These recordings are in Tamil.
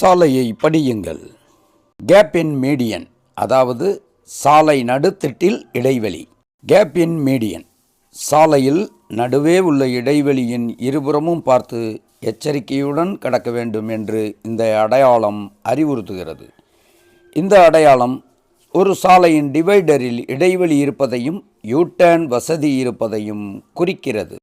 சாலையை படியுங்கள். கேப் இன் மீடியன் அதாவது சாலை நடுத்திட்டில் இடைவெளி. கேப் இன் மீடியன் சாலையில் நடுவே உள்ள இடைவெளியின் இருபுறமும் பார்த்து எச்சரிக்கையுடன் கடக்க வேண்டும் என்று இந்த அடையாளம் அறிவுறுத்துகிறது. இந்த அடையாளம் ஒரு சாலையின் டிவைடரில் இடைவெளி இருப்பதையும் யூ வசதி இருப்பதையும் குறிக்கிறது.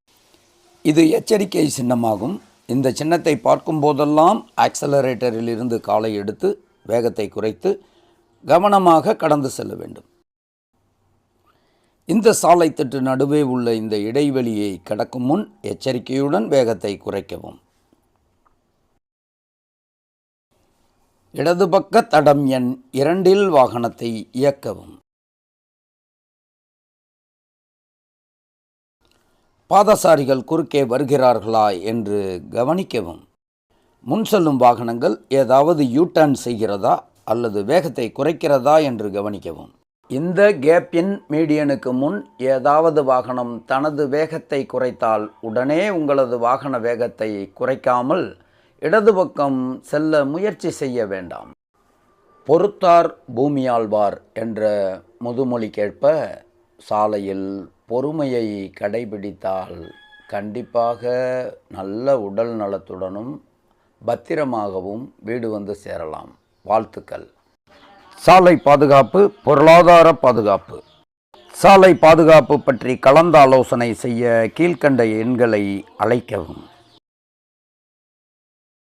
இது எச்சரிக்கை சின்னமாகும். இந்த சின்னத்தை பார்க்கும் போதெல்லாம் ஆக்சலரேட்டரில் இருந்து காலை எடுத்து வேகத்தை குறைத்து கவனமாக கடந்து செல்ல வேண்டும். இந்த சாலை திட்டு நடுவே உள்ள இந்த இடைவெளியை கடக்கும் முன் எச்சரிக்கையுடன் வேகத்தை குறைக்கவும். இடது பக்க தடம் எண் இரண்டில் வாகனத்தை இயக்கவும். பாதசாரிகள் குறுக்கே வருகிறார்களா என்று கவனிக்கவும். முன் செல்லும் வாகனங்கள் ஏதாவது யூ டர்ன் செய்கிறதா அல்லது வேகத்தை குறைக்கிறதா என்று கவனிக்கவும். இந்த கேப்பின் மீடியனுக்கு முன் ஏதாவது வாகனம் தனது வேகத்தை குறைத்தால் உடனே உங்களது வாகன வேகத்தை குறைக்காமல் இடது பக்கம் செல்ல முயற்சி செய்ய வேண்டாம். பொறுத்தார் பூமியாழ்வார் என்ற முதுமொழிக்கேற்ப சாலையில் பொறுமையை கடைபிடித்தால் கண்டிப்பாக நல்ல உடல் நலத்துடனும் பத்திரமாகவும் வீடு வந்து சேரலாம். வாழ்த்துக்கள். சாலை பாதுகாப்பு பொருளாதார பாதுகாப்பு. சாலை பாதுகாப்பு பற்றி கலந்தாலோசனை செய்ய கீழ்கண்ட எண்களை அழைக்கவும்.